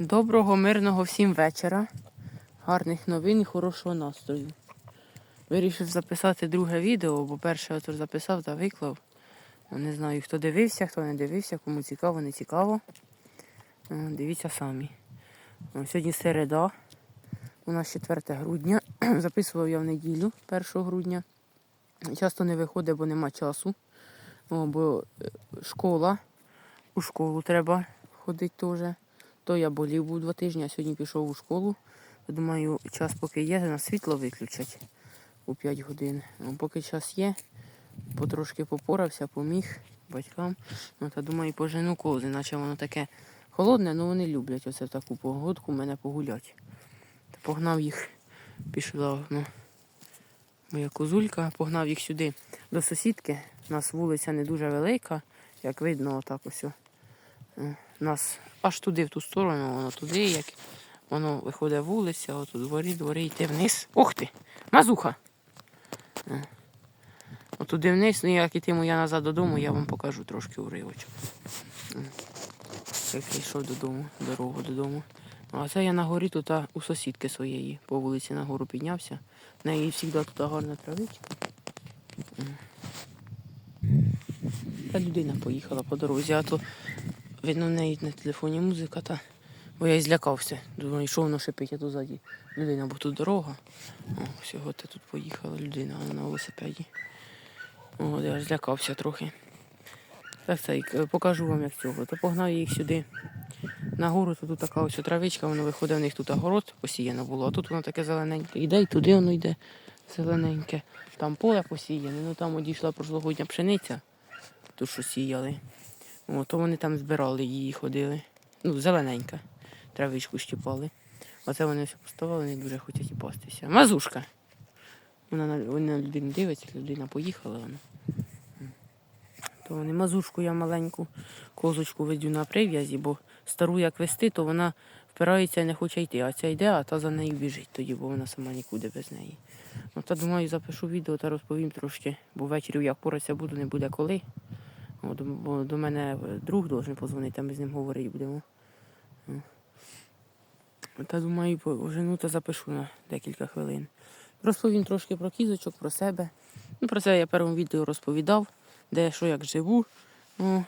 Доброго, мирного всім вечора. Гарних новин і хорошого настрою. Вирішив записати друге відео, бо перше отож записав та виклав. Не знаю, хто дивився, хто не дивився, кому цікаво, не цікаво. Е, Дивіться самі. Сьогодні середа. У нас 4 грудня. Записував я в неділю 1 грудня. Часто не виходить, бо нема часу. О, бо е, школа. У школу треба ходити теж. То я болів був два тижні, а сьогодні пішов у школу. Думаю, час поки є, на світло виключать у 5 годин. Ну, Поки час є, потрошки попорався, поміг батькам. Ну, та думаю, пожену кози, наче воно таке холодне, але вони люблять оце таку погодку мене погулять. Та погнав їх, пішла ну, моя козулька, погнав їх сюди до сусідки. У нас вулиця не дуже велика, як видно, отак ось. Нас аж туди, в ту сторону, воно туди, як воно виходить вулиця, отут дворі, дворі, йти вниз. Ох ти! Мазуха! Е. Отуди вниз, ну як ітиму я назад додому, я вам покажу трошки уривочок. Е. Як я йшов додому, дорогу додому. А це я на горі тут у сусідки своєї по вулиці на гору піднявся. В неї завжди тут гарна травичка. Е. Та людина поїхала по дорозі, а то видно в неї на телефоні музика, та бо я і злякався. Думаю, що воно шипить, а то ззаді людина, бо тут дорога. О, всього та тут поїхала людина на велосипеді. О, я злякався трохи. Так це, покажу вам як цього. То погнав їх сюди. На гору то тут така ось травичка, воно виходить, в них тут огород посіяно було, а тут воно таке зелененьке. Іде і туди воно йде зелененьке. Там поле посіяне, ну там одійшла прошлогодня пшениця, ту, що сіяли. О, то вони там збирали її, ходили. Ну, зелененька. Травичку щіпали. Оце вони все поставили, не дуже хочуть і пастися. Мазушка. Вона на, вона на людину дивиться, людина поїхала. Вона. То вони мазушку я маленьку козочку веду на прив'язі, бо стару як вести, то вона впирається і не хоче йти. А ця йде, а та за нею біжить тоді, бо вона сама нікуди без неї. Ну, та думаю, запишу відео та розповім трошки, бо ввечері як поратися буду, не буде коли. От, бо до мене друг должен позвонити, а ми з ним говорити будемо. Та думаю, по- жену та запишу на декілька хвилин. Розповім трошки про кізочок, про себе. Ну, про це я в першому відео розповідав, де що як живу. О,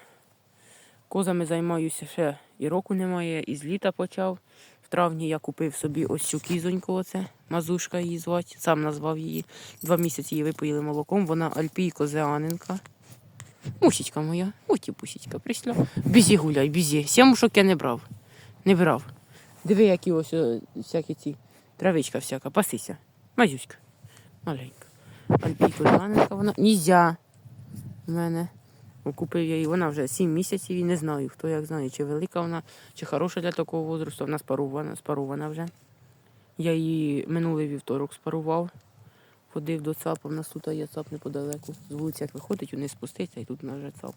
козами займаюся ще і року немає, і з літа почав. В травні я купив собі ось цю кізоньку, оце, мазушка її звати, сам назвав її. Два місяці її випоїли молоком, вона альпійко зеаненка. Мусічка моя, оті пусічка, прийшла. Бізі гуляй, бізі. Сямушок я не брав. Не брав. Диви, які ось о, всякі ці травичка всяка, пасися. Мазюська. Маленька. Альпійко Іваненка, вона. Нізя. В мене. О, Купив я її, вона вже 7 місяців і не знаю, хто як знає, чи велика вона, чи хороша для такого возрасту. Вона спарована, спарована вже. Я її минулий вівторок спарував. Ходив до ЦАПа, в нас тут є ЦАП неподалеку. З вулиці як виходить, вниз спуститься і тут вже ЦАП.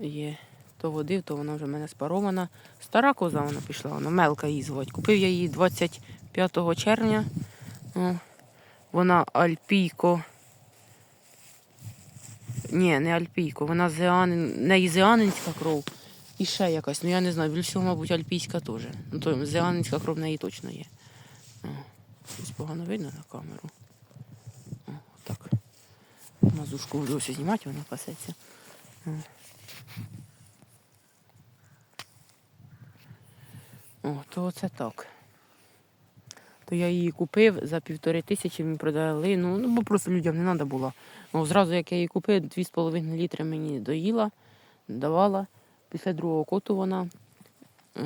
Є. То водив, то вона вже в мене спарована. Стара коза вона пішла, вона мелка її звати. Купив я її 25 червня. Вона альпійко. Ні, не альпійко, вона зеанин, в неї зеанинська кров. І ще якась, ну я не знаю, всього, мабуть, альпійська теж. Ну, то зеанинська кров в неї точно є. О, Щось погано видно на камеру. О, так. Мазушку ось знімати, вона пасеться. О. То це так. То я її купив за півтори тисячі, мені продали. Ну, ну бо просто людям не треба було. Ну, зразу, як я її купив, 2,5 літри мені доїла, давала. Після другого коту вона. е,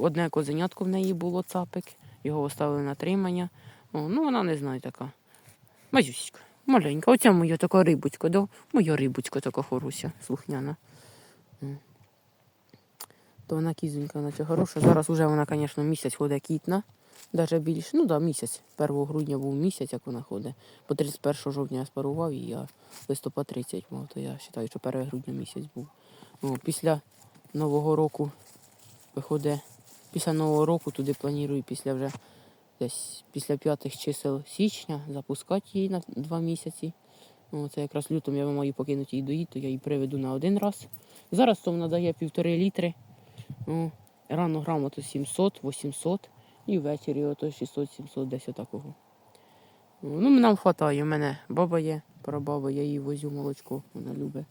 Одне козенятко в неї було цапик, його оставили на тримання. О, ну вона не знаю така. Мазюська, маленька. Оця моя така рибочка, да? моя рибочка така хороша, слухняна. То вона кізонька, наче хороша. Зараз вже вона, звісно, місяць ходить кітна. Навіть більше, ну так, да, місяць. 1 грудня був місяць, як вона ходить. По 31 жовтня я спарував її, а листопад 30 мав, то я вважаю, що 1 грудня місяць був. О, після Нового року виходить, після Нового року туди планую після вже десь після п'ятих чисел січня запускати її на два місяці. О, це якраз лютом я маю покинути її доїти, то я її приведу на один раз Зараз то вона дає півтори літри. О, рано грамоту 700, 800 і ввечері ото 600-700 десь отакого. Ну, нам вистачає. У мене баба є, прабаба, я їй возю молочко, вона любить.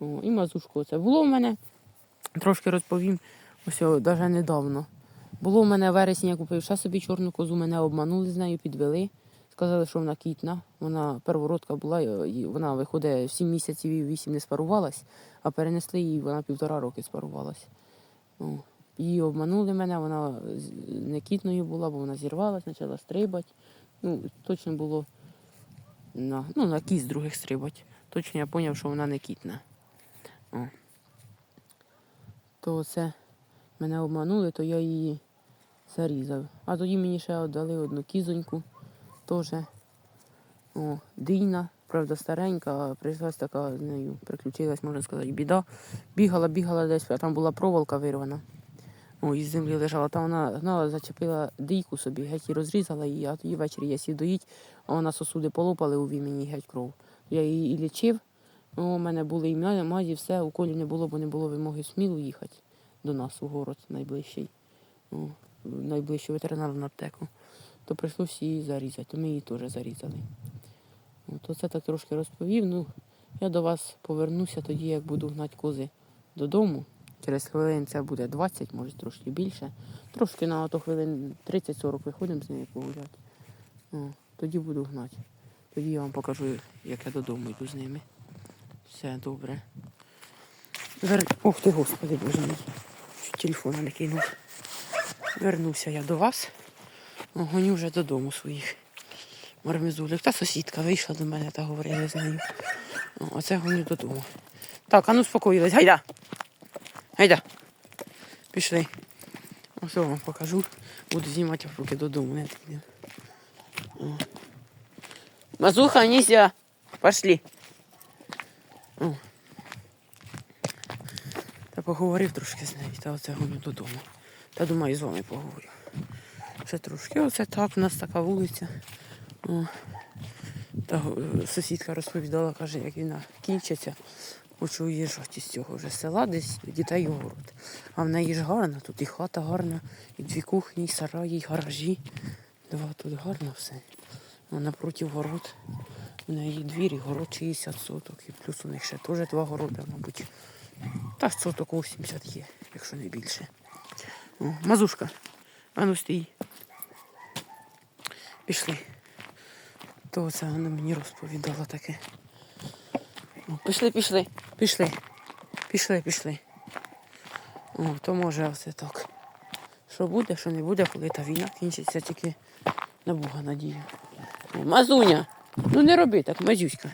О, і мазушко це. Було в мене, трошки розповім, ось навіть недавно. Було в мене в вересні, я купив ще собі чорну козу, мене обманули з нею, підвели. Сказали, що вона кітна. Вона первородка була, і вона виходить 7 місяців і 8 не спарувалась, а перенесли її, вона півтора роки спарувалась. О, Її обманули мене, вона не кітною була, бо вона зірвалась, почала стрибати. Ну, точно було на, ну, на кіс других стрибати. Точно я зрозумів, що вона не кітна. О. То це мене обманули, то я її зарізав. А тоді мені ще віддали одну кізоньку, теж о, дійна, правда, старенька, прийшлась така з нею, приключилась, можна сказати, біда. Бігала, бігала десь, а там була проволока вирвана. О, із землі лежала. Там вона гнала, зачепила дійку собі, геть і розрізала її, а тоді ввечері я сів доїть, а вона сосуди полопали у вімені геть кров. Я її і лічив. У мене були і мазі, все, уколів не було, бо не було вимоги сміло їхати до нас у город найближчий, О, найближчу ветеринарну аптеку. То прийшлося її зарізати, то ми її теж зарізали. О, То це так трошки розповів. Ну, я до вас повернуся тоді, як буду гнати кози додому. Через хвилин це буде 20, може трошки більше. Трошки на то хвилин 30-40 виходимо з нею погуляти. О, тоді буду гнати. Тоді я вам покажу, як я додому йду з ними. Все добре. Вер... Ох ти, господи, боже мій. Чуть телефона не кинув. Вернуся я до вас. Гоню вже додому своїх мармезулик. Та сусідка вийшла до мене та говорила з нею. Оце гоню додому. Так, а ну спокоїлась. Гайда. Гайда. Пішли. Ось вам покажу. Буду знімати, поки додому не підемо. О. Мазуха, нельзя. Пошли. О. Та поговорив трошки з нею, та оце гоню додому. Та думаю, з вами поговорю. Ще трошки. Оце так, у нас така вулиця. О. Та е, сусідка розповідала, каже, як війна кінчиться, хочу уїжджати з цього вже села, десь дітей у город. А в неї ж гарно, тут і хата гарна, і дві кухні, і сараї, і гаражі. Два тут гарно все. А напроти город. У неї двір і город 60 соток. І плюс у них ще теж два городи, мабуть. Та соток 80 є, якщо не більше. О, мазушка. А ну стій. Пішли. То це вона мені розповідала таке. О, пішли, пішли, пішли. Пішли, пішли. О, то може оце так. Що буде, що не буде, коли та війна кінчиться, тільки на Бога надію. О, Мазуня! Ну не роби так, мазюська.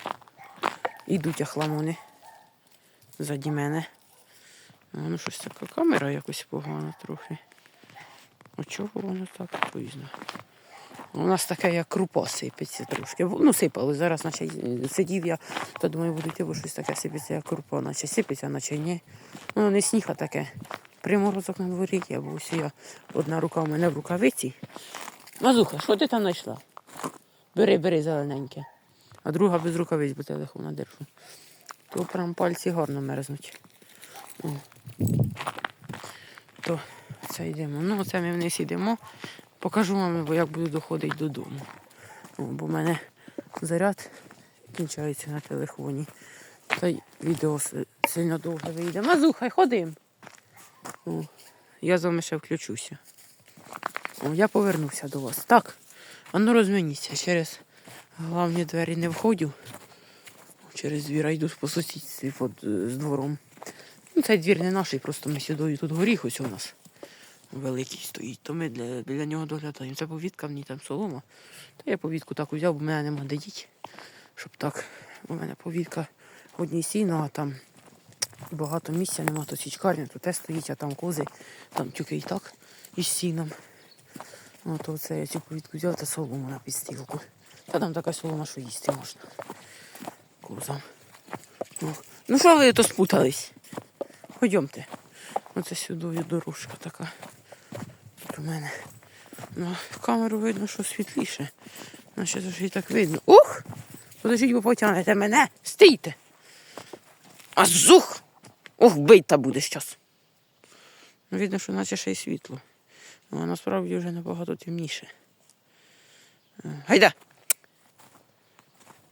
Ідуть ахламони заді мене. А, ну щось така камера якось погана трохи. А чого воно так пізно? У нас таке, як крупа сипеться трошки. Ну, сипали. Зараз наче сидів я, то думаю, буду йти, щось таке сипеться, як крупа, наче сипеться, наче ні. Ну, не сніг, а таке. Приморозок на дворі є, бо ось я одна рука у мене в рукавиці. Мазуха, що ти там знайшла? Бери, бери зелененьке. А друга без рукавиць, бо телефона держу. То прям пальці гарно мерзнуть. О. То це йдемо. Ну, це ми вниз йдемо. Покажу вам, як буду доходити додому. О, бо в мене заряд кінчається на телефоні. Та й відео сильно довго вийде. Мазухай, ходим. О, я з вами ще включуся. О, я повернуся до вас. Так, а ну розмініться. Через главні двері не входю. Через двір а йду по сусідстві е, з двором. Ну, цей двір не наш, просто ми сюди тут горіх ось у нас великий стоїть, то ми для, біля нього доглядаємо. Це повітка, мені там солома. Та я повітку так взяв, бо в мене нема де діть. Щоб так, у мене повітка одній сіно, а там багато місця нема, то січкарня, то те стоїть, а там кози, там тільки і так із сіном. От оце я цю повітку взяв та солому на підстілку. Та там така солома, що їсти можна. Козам. Ну, ну що ви то спутались? Ходьомте. Оце сюди дорожка така. Тут у мене. В камеру видно, що світліше. Значить, це ж і так видно. Ух! Подождіть, бо потягнете мене. Стійте! А зух! Ох, бить та буде щас. Видно, що наче ще й світло. А насправді вже набагато темніше. Гайда!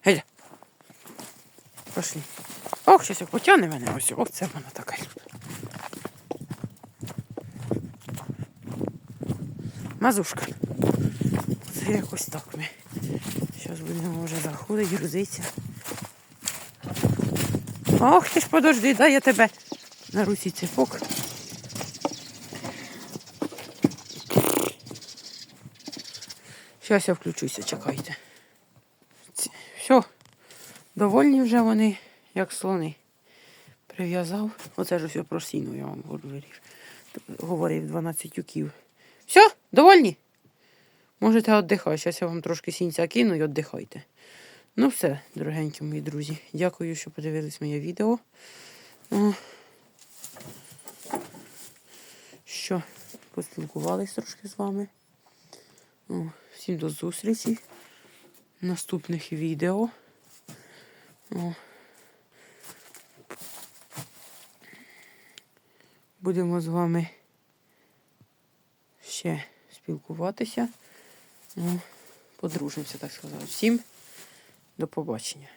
Гайда! Пошли. Ох, щось потягне мене ось. Ох, це вона така. Мазушка. Це якось так ми. Зараз будемо вже заходити, грузитися. Ох, ти ж подожди, дай я тебе на руці цепок. Зараз я включуся, чекайте. Все, довольні вже вони, як слони. Прив'язав. Оце ж все про сіно, я вам говорив. Говорив 12 юків. Все, довольні? Можете віддихати. Зараз я вам трошки сінця кину і віддихайте. Ну все, дорогенькі мої друзі. Дякую, що подивились моє відео. Що, поспілкувались трошки з вами. Всім до зустрічі наступних відео. О. Будемо з вами ще спілкуватися. Ну, подружимося, так сказати. Всім до побачення.